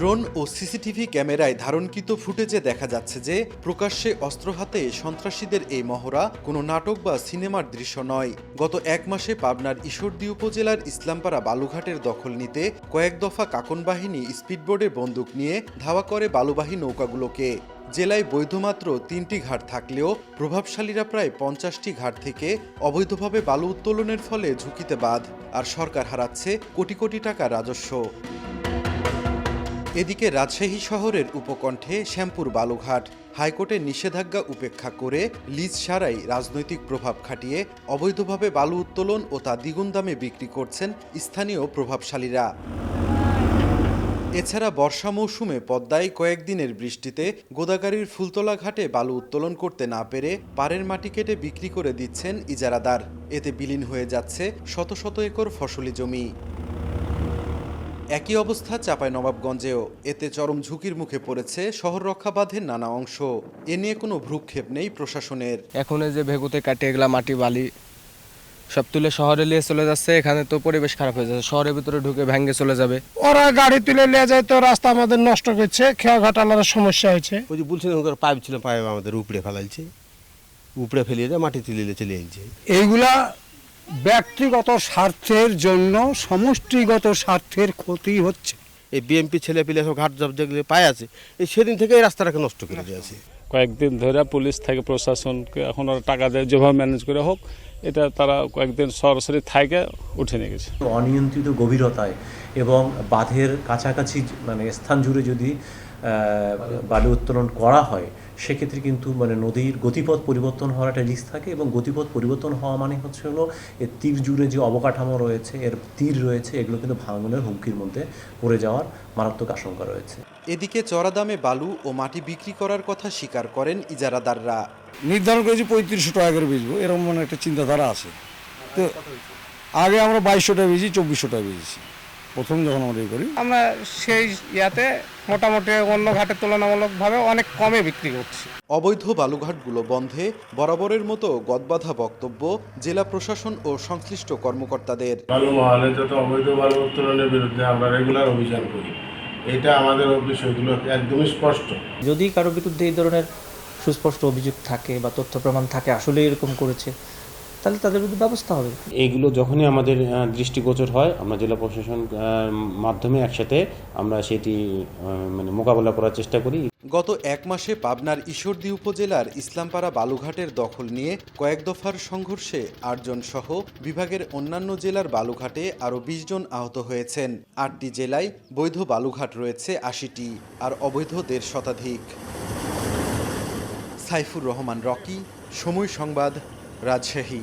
Drone ও CCTV ক্যামেরায় ধারণকৃত ফুটেজে দেখা যাচ্ছে যে প্রকাশ্যে অস্ত্র হাতে সন্ত্রাসীদের এই মহড়া কোনো নাটক বা সিনেমার দৃশ্য নয়। গত এক মাসে পাবনার ঈশ্বরদী উপজেলার ইসলামপাড়া বালুঘাটের দখল নিতে কয়েক দফা কাকন বাহিনী স্পিডবোর্ডে বন্দুক নিয়ে ধাওয়া করে বালুবাহী নৌকাগুলোকে। জেলায় বৈধমাত্র তিনটি ঘাট থাকলেও প্রভাবশালীরা প্রায় পঞ্চাশটি ঘাট থেকে অবৈধভাবে বালু উত্তোলনের ফলে ঝুঁকিতে বাদ। আর সরকার হারাচ্ছে কোটি কোটি টাকা রাজস্ব। এদিকে রাজশাহী শহরের উপকণ্ঠে শ্যামপুর বালুঘাট হাইকোর্টের নিষেধাজ্ঞা উপেক্ষা করে লিজ সারাই রাজনৈতিক প্রভাব খাটিয়ে অবৈধভাবে বালু উত্তোলন ও তা দ্বিগুণ দামে বিক্রি করছেন স্থানীয় প্রভাবশালীরা। এছাড়া বর্ষা মৌসুমে পদ্মায় কয়েকদিনের বৃষ্টিতে গোদাগাড়ির ফুলতলা ঘাটে বালু উত্তোলন করতে না পেরে পাড়ের মাটি কেটে বিক্রি করে দিচ্ছেন ইজারাদার। এতে বিলীন হয়ে যাচ্ছে শত শত একর ফসলি জমি। একই অবস্থা চাপায় নবাবগঞ্জেও এতে চরম ঝুঁকির মুখে পড়েছে শহর রক্ষা বাঁধের নানা অংশ। এ নিয়ে কোনো ভ্রুক্ষেপ নেই প্রশাসনের। এখন এই যে ভেগুতে কাটিয়ে এগুলা মাটি বালি সব তুলে শহরে নিয়ে চলে যাচ্ছে এখানে তো পরিবেশ খারাপ হয়ে যাচ্ছে। শহরের ভিতরে ঢুকে ভেঙে চলে যাবে। ওরা গাড়ি তুলে নিয়ে যায় তো রাস্তা আমাদের নষ্ট করছে খেয়া ঘাটালার সমস্যা হয়েছে। ওই যে বলছিলেন ওদের পাইপ ছিল পাইপ আমাদের উপড়ে ফেলাইছে। উপড়ে ফেলিয়ে দিয়ে মাটি তুলে চলে এলছে এইগুলা ব্যক্তিগত স্বার্থের জন্য সমষ্টিগত স্বার্থের ক্ষতি হচ্ছে। এই বিএমপি ছেলে পিলে সব ঘাট জব যেগুলো পায় আছে এই সেদিন থেকে এই রাস্তাটাকে নষ্ট করে দিয়েছে কয়েকদিন ধরে পুলিশ থেকে প্রশাসনকে এখন ওরা টাকা দেয় যেভাবে ম্যানেজ করে হোক এটা তারা কয়েকদিন সরাসরি থাইকে উঠে নিয়ে গেছে। অনিয়ন্ত্রিত গভীরতায় এবং বাঁধের কাছাকাছি মানে স্থান জুড়ে যদি বালু উত্তোলন করা হয় সেক্ষেত্রে কিন্তু মানে নদীর গতিপথ পরিবর্তন হওয়ার একটা রিস্ক থাকে এবং গতিপথ পরিবর্তন হওয়া মানে হচ্ছে হলো এর তীর জুড়ে যে অবকাঠামো রয়েছে এর তীর রয়েছে এগুলো কিন্তু ভাঙনের হুমকির মধ্যে পড়ে যাওয়ার মারাত্মক আশঙ্কা রয়েছে। এদিকে চড়া দামে বালু ও মাটি বিক্রি করার কথা স্বীকার করেন ইজারাদাররা। নির্ধারণ করেছি পঁয়ত্রিশশো টাকা করে বেচবো এরকম মানে একটা চিন্তাধারা আছে। তো আগে আমরা বাইশশো টাকা বেচি চব্বিশশো টাকা বেচেছি। প্রথম যখন আমরা করি আমরা সেই ইয়াতে মোটামুটি অন্য ঘাটের তুলনামূলকভাবে অনেক কমে বিক্রি করছি। অবৈধ বালুঘাটগুলো বন্ধে বরাবরের মতো গদবাধা বক্তব্য জেলা প্রশাসন ও সংশ্লিষ্ট কর্মকর্তাদের। বালু মহালে যত অবৈধ বালু উত্তোলনের বিরুদ্ধে আমরা রেগুলার অভিযান করি এটা আমাদের বিষয়গুলো একদমই স্পষ্ট। যদি কারও বিরুদ্ধে এই ধরনের সুস্পষ্ট অভিযোগ থাকে বা তথ্য প্রমাণ থাকে আসলে এরকম করেছে তাহলে তাদের বিরুদ্ধে ব্যবস্থা হবে। এইগুলো যখনই আমাদের দৃষ্টিগোচর হয় আমরা জেলা প্রশাসন মাধ্যমে একসাথে আমরা সেটি মানে মোকাবেলা করার চেষ্টা করি। গত এক মাসে পাবনার ঈশ্বরদী উপজেলার ইসলামপাড়া বালুঘাটের দখল নিয়ে কয়েক দফার সংঘর্ষে আটজন সহ বিভাগের অন্যান্য জেলার বালুঘাটে আরও বিশ জন আহত হয়েছেন। আটটি জেলায় বৈধ বালুঘাট রয়েছে আশিটি আর অবৈধ দেড় শতাধিক। সাইফুর রহমান রকি সময় সংবাদ রাজশাহী